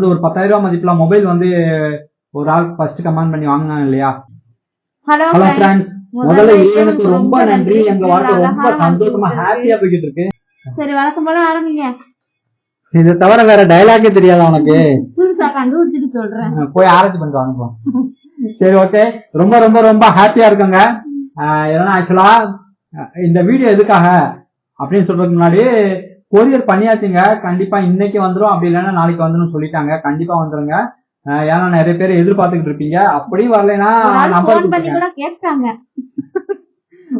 அது ஒரு பத்தாயிரம் ரூபாய் மதிப்புல மொபைல் வந்து ஒரு ஆள் ஃபர்ஸ்ட் கமெண்ட் பண்ணி வாங்கினாங்க இல்லையா? ஹலோ. ஃப்ரெண்ட்ஸ் முதல்ல இறைவனுக்கு ரொம்ப நன்றி. எங்க வாழ்க்கை ரொம்ப சந்தோஷமா ஹாப்பியா போய்கிட்டு இருக்கு. சரி வழக்கம் போல ஆரம்பிங்க. இதை தவிர வேற டயலாக்கே தெரியாதா உனக்கு? புதுசா கண்டுபிடிச்சிட்டு சொல்றேன். போய் ஆராய்ச்சி பண்ணிட்டு வாங்க. சரி ஓகே ரொம்ப ரொம்ப ரொம்ப ஹாப்பியா இருக்குங்க. ஏன்னா ஆக்சுவலா இந்த வீடியோ எதுக்காக? அப்படின்னு சொல்றதுக்கு முன்னாடி கொரியர் பண்ணியாச்சுங்க. கண்டிப்பா இன்னைக்கு வந்துரும். அப்படி இல்லைன்னா நாளைக்கு வந்துரும் சொல்லிட்டாங்க. கண்டிப்பா வந்துருங்க. ஏன்னா நிறைய பேர் எதிர்பார்த்துக்கிட்டு இருப்பீங்க. அப்படியும் வரலைன்னா நம்பர் போன்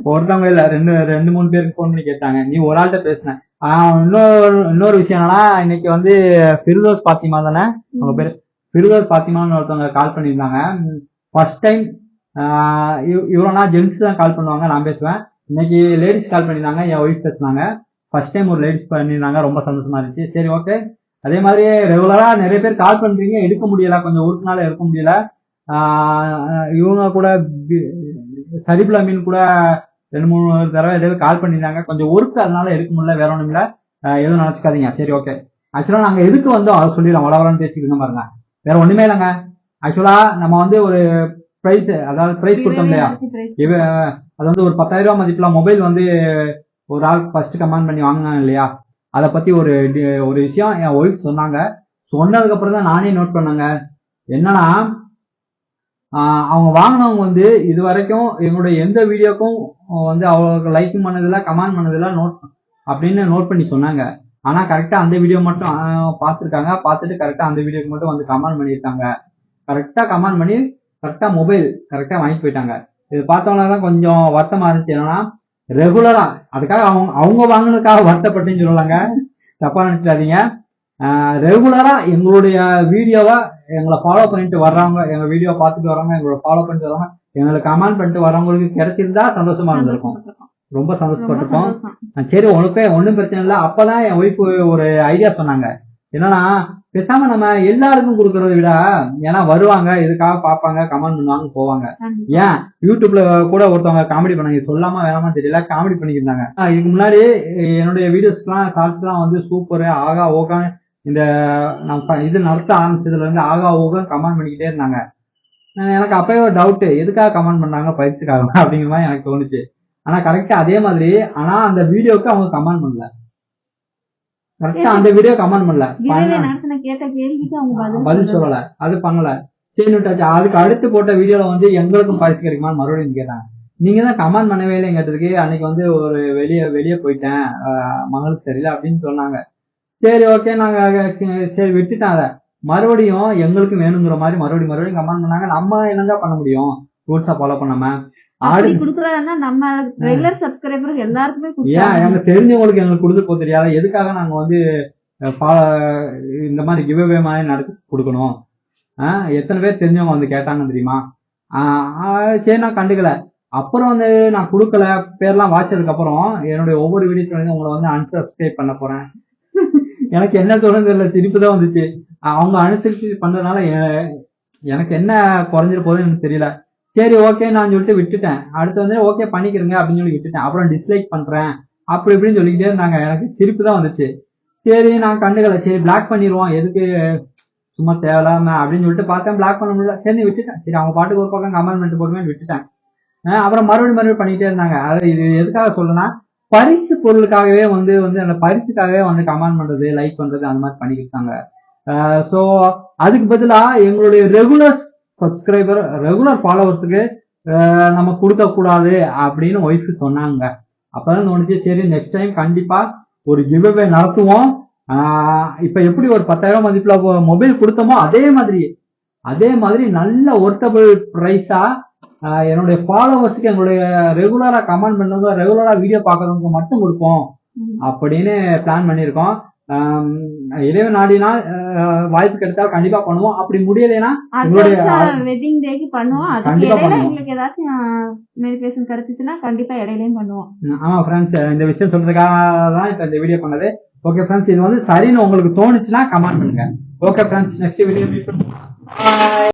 ஒருத்தவங்க இல்ல ரெண்டு ரெண்டு மூணு பேருக்கு ஃபோன் பண்ணி கேட்டாங்க. நீ ஒரு ஆள்கிட்ட பேசின. ஆஹ் இன்னொரு இன்னொரு விஷயம் என்னன்னா இன்னைக்கு வந்து ஃபிர்தோஸ் பாத்திமா தானே? அவங்க பேரு ஃபிர்தோஸ் பாத்திமான்னு ஒருத்தவங்க கால் பண்ணியிருந்தாங்க. ஃபர்ஸ்ட் டைம் இவ்வளோனா ஜென்ஸ் தான் கால் பண்ணுவாங்க. நான் பேசுவேன். இன்னைக்கு லேடிஸ் கால் பண்ணியிருந்தாங்க. என் ஒய்ஃப் பேசுனாங்க. ஃபர்ஸ்ட் டைம் ஒரு லேடிஸ் பண்ணியிருந்தாங்க ரொம்ப சந்தோஷமா இருந்துச்சு. சரி ஓகே அதே மாதிரி ரெகுலரா நிறைய பேர் கால் பண்றீங்க எடுக்க முடியல கொஞ்சம் ஊருக்குனால எடுக்க முடியல. இவங்க கூட சரிபுலா மீன் கூட ரெண்டு மூணு தடவை ஏதாவது கால் பண்ணியிருந்தாங்க கொஞ்சம் ஒர்க் அதனால எடுக்க முடியல வேற ஒண்ணும் இல்ல. எதுவும் நினைச்சுக்காதீங்க. சரி ஓகே ஆக்சுவலா நாங்க எதுக்கு வந்தோம்? அதை சொல்லிடலாம். வளவலன்னு பேசிக்கிட்டு பாருங்க வேற ஒண்ணுமே இல்லைங்க. ஆக்சுவலா நம்ம வந்து ஒரு பிரைஸ் அதாவது பிரைஸ் கொடுத்தோம் இல்லையா? அது வந்து ஒரு பத்தாயிரம் ரூபாய் மதிப்புல மொபைல் வந்து ஒரு ஆள் ஃபர்ஸ்ட் கமெண்ட் பண்ணி வாங்கினாங்க இல்லையா? அதை பத்தி ஒரு ஒரு விஷயம் என் ஒய்ஃப் சொன்னாங்க. சொன்னதுக்கு அப்புறம் தான் நானே நோட் பண்ணேங்க. என்னன்னா அவங்க வாங்கினவங்க வந்து இது வரைக்கும் எங்களுடைய எந்த வீடியோக்கும் வந்து அவங்க லைக் பண்ணதில்ல கமெண்ட் பண்ணதில்ல நோட் அப்படின்னு நோட் பண்ணி சொன்னாங்க. ஆனால் கரெக்டாக அந்த வீடியோ மட்டும் பார்த்துருக்காங்க. பார்த்துட்டு கரெக்டாக அந்த வீடியோக்கு மட்டும் வந்து கமெண்ட் பண்ணியிருக்காங்க. கரெக்டாக கமெண்ட் பண்ணி கரெக்டாக மொபைல் கரெக்டாக வாங்கிட்டு போயிட்டாங்க. இது பார்த்தவங்க தான் கொஞ்சம் வருத்தமாக இருந்துச்சு. என்னன்னா ரெகுலரா அதுக்காக அவங்க அவங்க வாங்கினதுக்காக வருத்தப்பட்டுன்னு சொல்லலாங்க. தப்பா நினைச்சிடாதீங்க. ரெகுலரா எங்களுடைய வீடியோவை எங்களை ஃபாலோ பண்ணிட்டு வர்றவங்க எங்க வீடியோ பார்த்துட்டு வரவங்க எங்களை ஃபாலோ பண்ணிட்டு வரவங்க எங்களுக்கு கமெண்ட் பண்ணிட்டு வரவங்களுக்கு கிடைச்சிருந்தா சந்தோஷமா இருந்திருக்கும். ரொம்ப சந்தோஷப்பட்டிருப்போம் அஹ் சரி உனக்கு ஒண்ணும் பிரச்சனை இல்லை. அப்பதான் என் ஒய்ஃப் ஒரு ஐடியா சொன்னாங்க. என்னன்னா பேசாம நம்ம எல்லாருக்கும் கொடுக்கறத விட ஏன்னா வருவாங்க இதுக்காக பார்ப்பாங்க கமெண்ட் பண்ணுவாங்க போவாங்க. ஏன்? யூடியூப்ல கூட ஒருத்தவங்க காமெடி பண்ணாங்க. சொல்லாம வேணாமா தெரியல காமெடி பண்ணிக்கிட்டாங்க. இதுக்கு முன்னாடி என்னுடைய வீடியோஸ்க்குலாம் ஷார்ட்ஸ்லாம் வந்து சூப்பர் ஆகா ஓகான்னு இந்த நான் இது நடத்த ஆரம்பிச்சதுல இருந்து ஆகா ஓகா கமெண்ட் பண்ணிக்கிட்டே இருந்தாங்க. எனக்கு அப்பவே ஒரு டவுட் எதுக்காக கமெண்ட் பண்ணாங்க பயிற்சிக்காக அப்படிங்கிற மாதிரி எனக்கு தோணுச்சு. ஆனா கரெக்டா அதே மாதிரி ஆனா அந்த வீடியோக்கு அவங்க கமெண்ட் பண்ணல. கரெக்டா அந்த வீடியோ கமெண்ட் பண்ணல. கேட்ட கேள்விக்கு அவங்க பதில் சொல்லல. அது பண்ணல. சரி விட்டாச்சு. அதுக்கு அடுத்து போட்ட வீடியோல வந்து எங்களுக்கும் பரிசு கிடைக்குமான்னு மறுபடியும் கேட்டாங்க. நீங்க தான் கமெண்ட் பண்ணவே இல்லைன்னு கேட்டதுக்கு. அன்னைக்கு வந்து ஒரு வெளியே வெளியே போயிட்டேன். மகளுக்கு சரியில்லை அப்படின்னு சொன்னாங்க. சரி ஓகே நாங்க சரி விட்டுட்டேன் அதை. மறுபடியும் எங்களுக்கு வேணுங்கிற மாதிரி மறுபடியும் மறுபடியும் கமெண்ட் பண்ணாங்க. நம்ம என்னங்க பண்ண முடியும்? ரூல்ஸா ஃபாலோ பண்ணாம? ஆடு. குடுக்கறதுன்னா நம்ம ரெகுலர் சப்ஸ்கிரைபர் எல்லாருக்குமே ஏன் எங்க தெரிஞ்சவங்களுக்கு எங்களுக்கு கொடுத்து தெரியாத. எதுக்காக நாங்க வந்து இந்த மாதிரி கிவ்அவே மாதிரி நடத்தி கொடுக்கணும்? எத்தனை பேர் தெரிஞ்சவங்க வந்து கேட்டாங்க தெரியுமா? சரி நான் கண்டுக்கல. அப்புறம் வந்து நான் கொடுக்கல. பேர்லாம் வாய்ச்சதுக்கு அப்புறம் என்னுடைய ஒவ்வொரு வீடியோஸ் வந்து உங்களை வந்து அன்சப்ஸ்கிரைப் பண்ண போறேன். எனக்கு என்ன சொல்றது தெரியல. சிரிப்பு தான் வந்துச்சு. அவங்க அனுசரிச்சு பண்றதுனால எ- எனக்கு என்ன குறைஞ்சிரு போகுதுன்னு எனக்கு தெரியல. சரி ஓகே நான் சொல்லிட்டு விட்டுட்டேன். அடுத்து வந்து ஓகே பண்ணிக்கிறேங்க அப்படின்னு சொல்லி விட்டுட்டேன். அப்புறம் டிஸ்லைக் பண்றேன். அப்படி இப்படின்னு சொல்லிக்கிட்டே இருந்தாங்க. எனக்கு சிரிப்பு தான் வந்துச்சு. சரி நான் கண்டுக்கல சரி பிளாக் பண்ணிடுவோம் எதுக்கு சும்மா தேவையில்லாம அப்படின்னு சொல்லிட்டு பார்த்தேன் பிளாக் பண்ண முடியல. சரி விட்டுட்டேன் சரி அவங்க பாட்டுக்கு ஒரு பக்கம் கமெண்ட் பண்ணிட்டு போடுமே விட்டுட்டேன் அப்புறம் மறுபடியும் மறுபடியும் பண்ணிட்டே இருந்தாங்க. அது இது எதுக்காக சொல்லணும்னா பரிசு பொருளுக்காகவே வந்து வந்து அந்த பரிசுக்காகவே வந்து கமெண்ட் பண்றது லைக் பண்றது அந்த மாதிரி பண்ணிக்கிட்டாங்க ஸோ அதுக்கு பதிலா எங்களுடைய ரெகுலர்ஸ் சப்ஸ்கிரைபர் ரெகுலர் ஃபாலோவர்ஸுக்கு நம்ம கொடுக்க கூடாது அப்படின்னு ஒய்ஃப் சொன்னாங்க. அப்பதான் தோணுச்சு சரி நெக்ஸ்ட் டைம் கண்டிப்பா ஒரு கிவ்அவே நடத்துவோம். இப்ப எப்படி ஒரு பத்தாயிரம் மதிப்புல மொபைல் கொடுத்தோமோ அதே மாதிரி அதே மாதிரி நல்ல ஒர்த்தபிள் ப்ரைஸா என்னுடைய ஃபாலோவர்ஸுக்கு எங்களுடைய ரெகுலரா கமெண்ட் பண்ணவங்க ரெகுலரா வீடியோ பாக்குறவங்க மட்டும் கொடுப்போம் அப்படின்னு பிளான் பண்ணியிருக்கோம். இறைவன் நாடினால் வாய்ப்பு கிடைத்தால் கண்டிப்பா பண்ணுவோம். அப்படி முடியலைன்னா வெட்டிங் டேக்கு பண்ணுவோம். கண்டிப்பா. எங்களுக்கு ஏதாச்சும் மெடிடேஷன் கிடைச்சிச்சுன்னா கண்டிப்பா இடையிலயும் பண்ணுவோம். ஆமா ஃப்ரெண்ட்ஸ் இந்த விஷயம் சொல்றதுக்காக தான் இப்ப இந்த வீடியோ பண்ணது. ஓகே ஃப்ரெண்ட்ஸ் இது வந்து சரின்னு உங்களுக்கு தோணுச்சுன்னா கமெண்ட் பண்ணுங்க. Okay friends next video